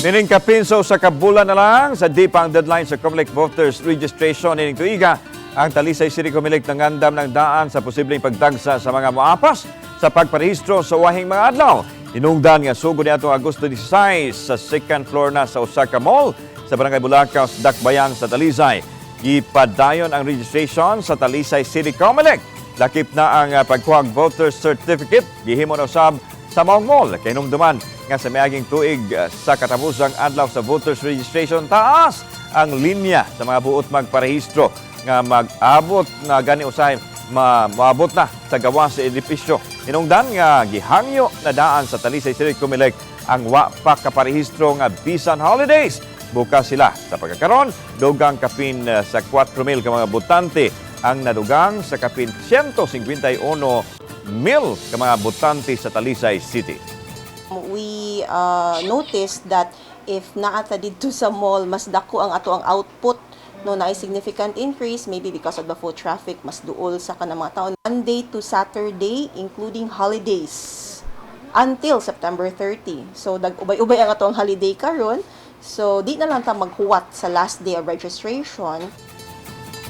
Nining kapinso sa kabulan na lang sa di pa deadline sa Comelec voters registration nining tuiga ang Talisay City Comelec nangandam ng daan sa posibleng pagdagsa sa mga moapas sa pagparehistro sa wahing mga adlaw. Inungdan nga sugod ni atong Agosto 16 sa second floor na sa Osaka Mall sa Barangay Bulacaw, Dakbayan sa Talisay. Ipadayon ang registration sa Talisay City Comelec. Lakip na ang uh, pagkuhag voter certificate gihimo na usab sa Maong Mall. Kay numduman nga sa miaging tuig uh, sa katapusang adlaw sa voters registration taas ang linya sa mga buot magparehistro nga mag-abot na gani usahay ma maabot na sa gawa sa edipisyo. Inungdan nga gihangyo na daan sa Talisay City Comelec ang wa pa kaparehistro nga bisan holidays. Bukas sila sa pagkakaron, dugang kapin uh, sa 4,000 ka mga botante ang nadugang sa kapin 151 mil ka mga botante sa Talisay City. we uh, noticed that if naata dito sa mall mas dako ang ato ang output no na significant increase maybe because of the foot traffic mas duol sa kanang mga taon. Monday to Saturday including holidays until September 30 so dag-ubay-ubay ang ato ang holiday karon. So di na lang ta maghuwat sa last day of registration